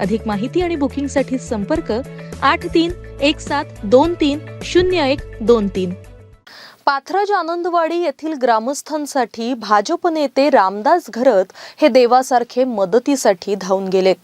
अधिक माहिती आणि बुकिंगसाठी संपर्क आठ तीन एक सात दोन तीन शून्य एक दोन तीन. पाथरज आनंदवाडी येथील ग्रामस्थांसाठी भाजप नेते रामदास घरत हे देवासारखे मदतीसाठी धावून गेलेत.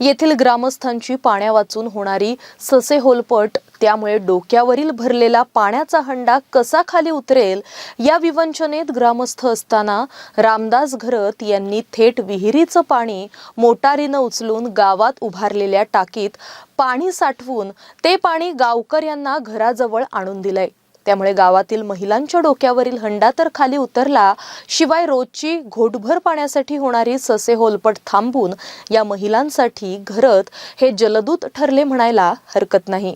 येथील ग्रामस्थांची पाण्या वाचून होणारी ससे होलपट त्यामुळे डोक्यावरील भरलेला पाण्याचा हंडा कसा खाली उतरेल या विवंचनेत ग्रामस्थ असताना रामदास घरत यांनी थेट विहिरीचं पाणी मोटारीनं उचलून गावात उभारलेल्या टाकीत पाणी साठवून ते पाणी गावकऱ्यांना घराजवळ आणून दिलंय. त्यामुळे गावातील महिलांच्या डोक्यावरील हंडा तर खाली उतरला शिवाय रोजची घोटभर पाण्यासाठी होणारी ससे होलपट थांबून या महिलांसाठी घरत हे जलदूत ठरले म्हणायला हरकत नाही.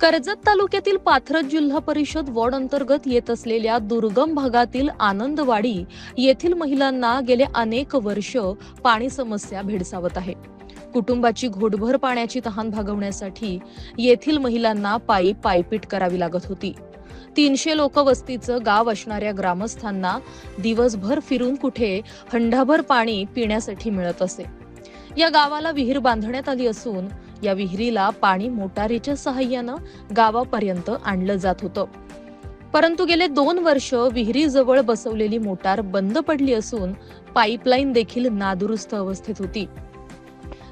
कर्जत तालुक्यातील पाथरज जिल्हा परिषद वॉर्ड अंतर्गत येत असलेल्या दुर्गम भागातील आनंदवाडी येथील महिलांना गेले अनेक वर्ष पाणी समस्या भेडसावत आहे. कुटुंबाची घोटभर पाण्याची तहान भागवण्यासाठी येथील महिलांना पायी पायपीट करावी लागत होती. तीनशे लोक वस्तीचं गाव असणाऱ्या ग्रामस्थांना दिवसभर फिरून कुठे हंडाभर पाणी पिण्यासाठी मिळत असे. या गावाला विहीर बांधण्यात आली असून या विहिरीला पाणी मोटारीच्या सहाय्यानं गावापर्यंत आणलं जात होतं. परंतु गेले दोन वर्ष विहिरीजवळ बसवलेली मोटार बंद पडली असून पाईपलाईन देखील नादुरुस्त अवस्थेत होती.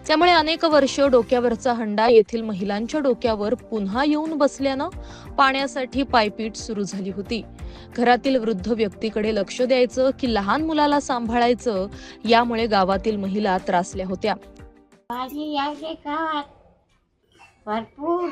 त्यामुळे अनेक वर्ष डोक्यावरचा हंडा येथील महिलांच्या डोक्यावर पुन्हा येऊन बसल्यानं पाण्यासाठी पायपीट सुरू झाली होती. घरातील वृद्ध व्यक्तीकडे लक्ष द्यायचं की लहान मुलाला सांभाळायचं यामुळे गावातील महिला त्रासल्या होत्या. भरपूर.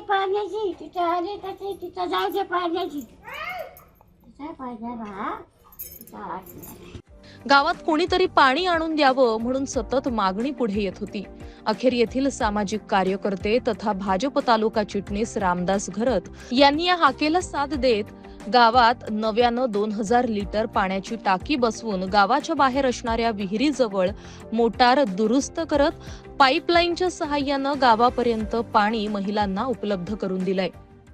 पाण्याची. तिथं आले तर ते? तिथं जाऊ दे पाण्याची. तिथं पाहिजे बा. तिथं आत नाही. गावात कोणीतरी पाणी आणून द्यावं म्हणून सतत मागणी पुढे येत होती. अखेर येथील सामाजिक कार्यकर्ते तथा भाजप तालुका चिटणीस रामदास घरत यांनी या हाकेला साथ देत गावात नव्यानं दोन हजार लिटर पाण्याची टाकी बसवून गावाच्या बाहेर असणाऱ्या विहिरीजवळ मोटार दुरुस्त करत पाईपलाईनच्या सहाय्यानं गावापर्यंत पाणी महिलांना उपलब्ध करून दिलंय.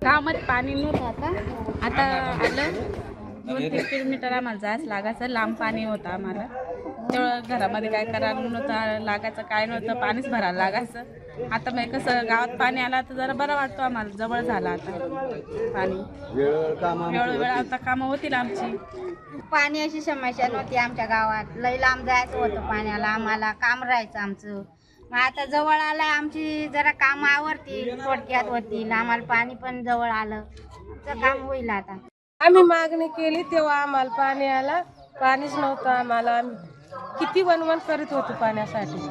गावामध्ये पाणी नव्हतं आता आता आलं. दोन तीन किलोमीटर आम्हाला जायचं लागायचं. लांब पाणी होतं आम्हाला. तेवढं घरामध्ये काय करायला नव्हतं लागायचं काय नव्हतं पाणीच भरायला लागायचं. आता मग कसं गावात पाणी आलं तर जरा बरं वाटतो आम्हाला. जवळ झालं आता पाणी. वेळोवेळ आता कामं होतील आमची. पाणी अशी समस्या नव्हती आमच्या गावात. लई लांब जायचं होतं पाण्याला. आम्हाला काम राहायचं आमचं. मग आता जवळ आलं आमची जरा काम आवडती थोडक्यात होतील. आम्हाला पाणी पण जवळ आलं. तर काम होईल आता. आम्ही मागणी केली तेव्हा आम्हाला पाणी आला. पाणीच नव्हतं आम्हाला. आम्ही किती वनवन करीत होतो पाण्यासाठी.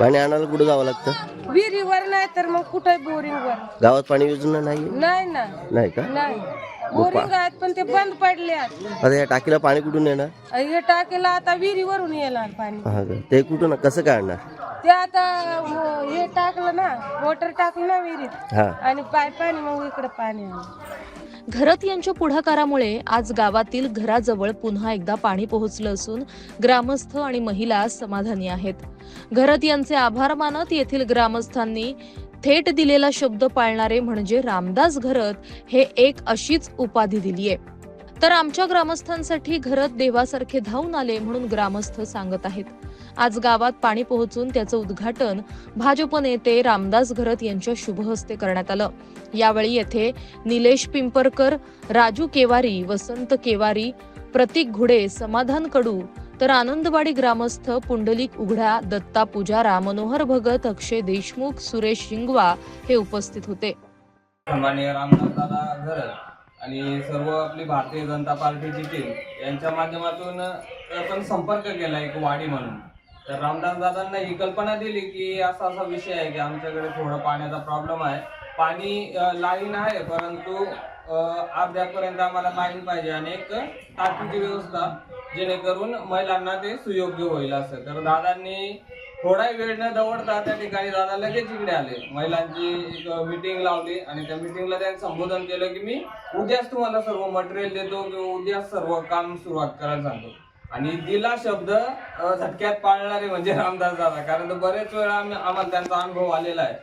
पाणी आणायला कुठं जावं लागतं? विहिरीवर नाही तर मग कुठं बोरिंगवर? गावात पाणी योजना नाही नाही ना. नाही का? नाही. बोरिंग आहेत पण ते बंद पडले आहेत आता या टाकीला पाणी कुठून येणार? हे टाकेला आता विहिरीवरून येणार पाणी. हा का? ते कुठून कसं काढणार? ते आता म- हे टाकलं ना मोटर टाकलं ना विहिरीत. हा. आणि पाणी मग इकडे पाणी आलं. घरत यांच्या पुढाकारामुळे आज गावातील घराजवळ पुन्हा एकदा पाणी पोहोचलं असून ग्रामस्थ आणि महिला समाधानी आहेत. घरत यांचे आभार मानत येथील ग्रामस्थांनी थेट दिलेला शब्द पाळणारे म्हणजे रामदास घरत हे एक अशीच उपाधी दिली आहे. तर आमच्या ग्रामस्थांसाठी घरत देवासारखे धावून आले म्हणून ग्रामस्थ सांगत आहेत. आज गावात पाणी पोहोचून त्याचं उद्घाटन भाजप नेते रामदास घरत यांच्या शुभहस्ते करण्यात आलं. यावेळी येथे निलेश पिंपरकर राजू केवारी वसंत केवारी प्रतीक घुडे समाधान कडू तर आनंदवाडी ग्रामस्थ पुंडलिक उघडा दत्ता पुजारा मनोहर भगत अक्षय देशमुख सुरेश शिंगवा हे उपस्थित होते. रामदासदादा घरत आणि सर्व आपली भारतीय जनता पार्टीची टीम यांच्या माध्यमातून आपण संपर्क केला एक वाडी म्हणून. तर रामदास दादांना ही कल्पना दिली की असा असा विषय आहे की आमच्याकडे थोडं पाण्याचा प्रॉब्लेम आहे. पाणी लाईन आहे परंतु अर्ध्यापर्यंत आम्हाला लाईन पाहिजे आणि एक टाकीची व्यवस्था जेणेकरून महिलांना ते सुयोग्य होईल असं. तर दादांनी थोडाही वेळ न दवडता त्या ठिकाणी दादा लगेच इकडे आले. महिलांची एक मीटिंग लावली आणि त्या मीटिंगला त्यांनी संबोधन केलं की मी उद्याच तुम्हाला सर्व मटेरियल देतो किंवा उद्याच सर्व काम सुरुवात करायला सांगतो. आणि दिला शब्द झटक्यात पाळणारे म्हणजे रामदास दादा. कारण तर बरेच वेळा आम्ही- आम्हाला त्यांचा अनुभव आलेला आहे.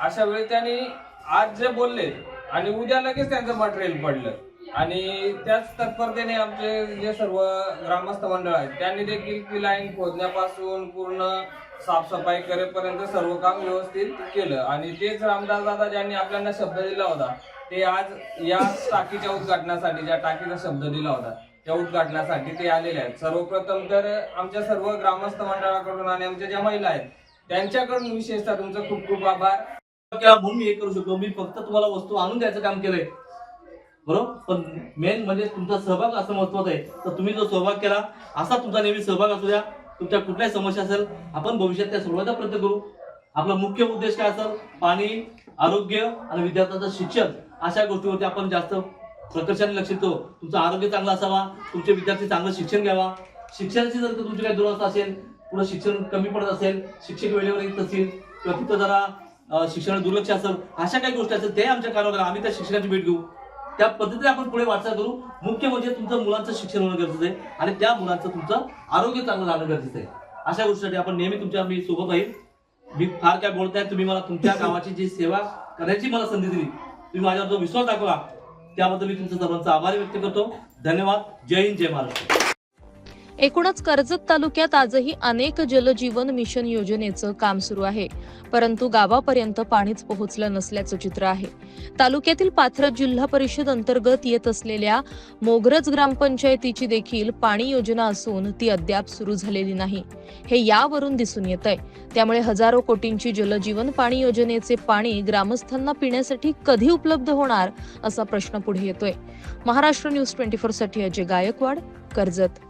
अशा वेळी त्यांनी आज जे बोलले आणि उद्या लगेच त्यांचं मटेरियल पडलं. आणि त्याच तत्परतेने आमचे जे सर्व ग्रामस्थ मंडळ आहेत त्यांनी देखील ती लाईन खोदण्यापासून पूर्ण साफसफाई करेपर्यंत सर्व काम व्यवस्थित केलं. आणि तेच रामदास दादा ज्यांनी आपल्याला शब्द दिला होता ते आज या टाकीच्या उद्घाटनासाठी ज्या टाकीचा शब्द दिला होता. त्या उद्घाटनासाठी ते आलेले आहेत. सर्वप्रथम तर आमच्या सर्व ग्रामस्थ मंडळाकडून आणि आमच्या ज्या महिला आहेत त्यांच्याकडून विशेषतः तुमचं खूप खूप आभार. केला भूमी हे करू शकतो. मी फक्त तुम्हाला वस्तू आणून द्यायचं काम केलंय. बरोबर? पण मेन म्हणजे तुमचा सहभाग असं महत्वाचं आहे. तर तुम्ही जो सहभाग केला असा तुमचा नेहमी सहभाग असू द्या. तुमच्या कुठल्याही समस्या असेल आपण भविष्यात त्या सोडवायचा प्रयत्न करू. आपला मुख्य उद्देश काय असेल? पाणी आरोग्य आणि विद्यार्थ्यांचं शिक्षण अशा गोष्टीवरती आपण जास्त प्रकर्षाने लक्ष देतो तुमचं आरोग्य चांगलं असावा. तुमचे विद्यार्थी चांगलं शिक्षण घ्यावा. शिक्षणाची जर तुमची काही दुरावस्था असेल पुढे शिक्षण कमी पडत असेल शिक्षक वेळेवर येत असतील किंवा तिथं जरा शिक्षणात दुर्लक्ष असेल अशा काही गोष्टी असेल ते आमच्या कानावर. आम्ही त्या शिक्षणाची भेट घेऊ. त्या पद्धतीने आपण पुढे वाटचाल करू. मुख्य म्हणजे तुमचं मुलांचं शिक्षण होणं गरजेचं आहे आणि त्या मुलांचं तुमचं आरोग्य चांगलं राहणं गरजेचं आहे. अशा गोष्टीसाठी आपण नेहमी तुमच्या मी सोबत राहील. मी फार काय बोलताय तुम्ही मला तुमच्या गावाची जी सेवा करण्याची मला संधी दिली तुम्ही माझ्यावर जो विश्वास दाखवला त्याबद्दल मी तुमच्या सर्वांचा आभार व्यक्त करतो. धन्यवाद. जय हिंद जय महाराष्ट्र. एकूणच कर्जत तालुक्यात आजही अनेक जलजीवन मिशन योजनेचं काम सुरू आहे. परंतु गावापर्यंत पाणीच पोहोचलं नसल्याचं चित्र आहे. तालुक्यातील पाथरज जिल्हा परिषद अंतर्गत येत असलेल्या मोगरज ग्रामपंचायतीची देखील पाणी योजना असून ती अद्याप सुरू झालेली नाही. हे यावरून दिसून येत आहे त्यामुळे हजारो कोटींची जलजीवन पाणी योजनेचे पाणी ग्रामस्थांना पिण्यासाठी कधी उपलब्ध होणार असा प्रश्न पुढे येतोय. महाराष्ट्र न्यूज ट्वेंटी फोरसाठी अजय गायकवाड कर्जत.